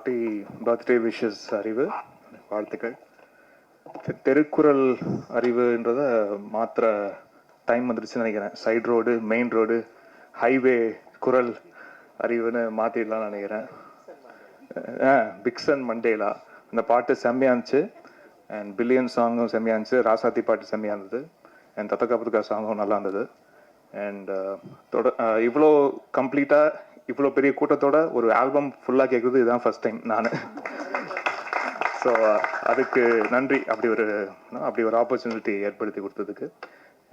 Happy birthday wishes அறிவு வாழ்த்துக்கள். தெ- தெருக்குறள் அறிவுன்றத மாத்திர டைம் வந்துருச்சுன்னு நினைக்கிறேன். Side road main road highway குரல் அறிவுன்னு மாற்றிடலாம்னு நினைக்கிறேன். ஆ பிக்சன் மண்டேலா அந்த பாட்டு செம்மையாக இருந்துச்சு. அண்ட் பில்லியன் சாங்கும் செம்மையா இருந்துச்சு. ராசாத்தி பாட்டு செம்மையாக இருந்தது. அண்ட் தத்தக்கா புத்தக்கா சாங்கும் நல்லா இருந்தது. அண்ட் தொட இவ்வளோ கம்ப்ளீட்டாக இவ்வளோ பெரிய கூட்டத்தோட ஒரு ஆல்பம் ஃபுல்லாக கேட்குறது இதுதான் ஃபர்ஸ்ட் டைம் நான். ஸோ அதுக்கு நன்றி. அப்படி ஒரு அப்படி ஒரு ஆப்பர்ச்சுனிட்டி ஏற்படுத்தி கொடுத்ததுக்கு.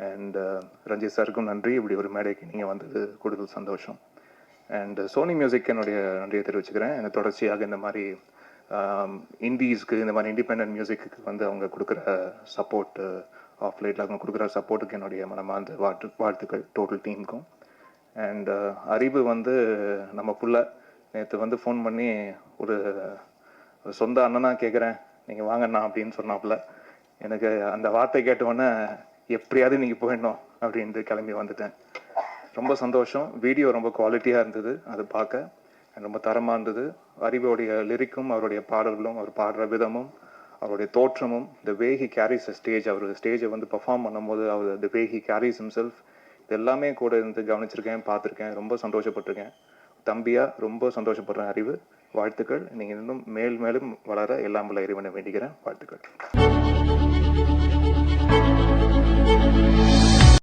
அண்ட் uh, ரஞ்சித் சாருக்கும் நன்றி. இப்படி ஒரு மேடைக்கு நீங்கள் வந்தது கூடுதல் சந்தோஷம். அண்ட் சோனி மியூசிக் என்னுடைய நன்றியை தெரிவிச்சுக்கிறேன். எனக்கு தொடர்ச்சியாக இந்த மாதிரி um, இண்டீஸ்க்கு இந்த மாதிரி இண்டிபெண்ட் மியூசிக்கு வந்து அவங்க கொடுக்குற சப்போர்ட் ஆஃப் லைட்டில் அவங்க கொடுக்குற சப்போர்ட்டுக்கு என்னுடைய மனமார்ந்த வாழ்த்து வாழ்த்துக்கள் டோட்டல் டீமுக்கும் அண்ட் uh, அறிவு வந்து நம்ம புள்ள நேற்று வந்து ஃபோன் பண்ணி ஒரு சொந்த அண்ணனா கேட்குறேன் நீங்கள் வாங்கண்ணா அப்படின்னு சொன்னாப்புல. எனக்கு அந்த வார்த்தை கேட்டவொடனே எப்படியாவது நீங்கள் போயிடணும் அப்படின்ட்டு கிளம்பி வந்துட்டேன். ரொம்ப சந்தோஷம். வீடியோ ரொம்ப குவாலிட்டியாக இருந்தது அது பார்க்க. ரொம்ப தரமாக இருந்தது. அறிவோடைய லிரிக்கும் அவருடைய பாடல்களும் அவர் பாடுற விதமும் அவருடைய தோற்றமும் the way he carries a stage அவர் ஸ்டேஜை வந்து பெர்ஃபார்ம் பண்ணும்போது அவர் the way he carries himself எல்லாமே கூட இருந்து கவனிச்சிருக்கேன் பார்த்துருக்கேன். ரொம்ப சந்தோஷப்பட்டிருக்கேன். தம்பியா ரொம்ப சந்தோஷப்படுறேன் அறிவு வாழ்த்துக்கள். நீங்கள் இன்னும் மேல் மேலும் வளர எல்லாம் உள்ள இறைவனை வேண்டிக்கிறேன். வாழ்த்துக்கள்.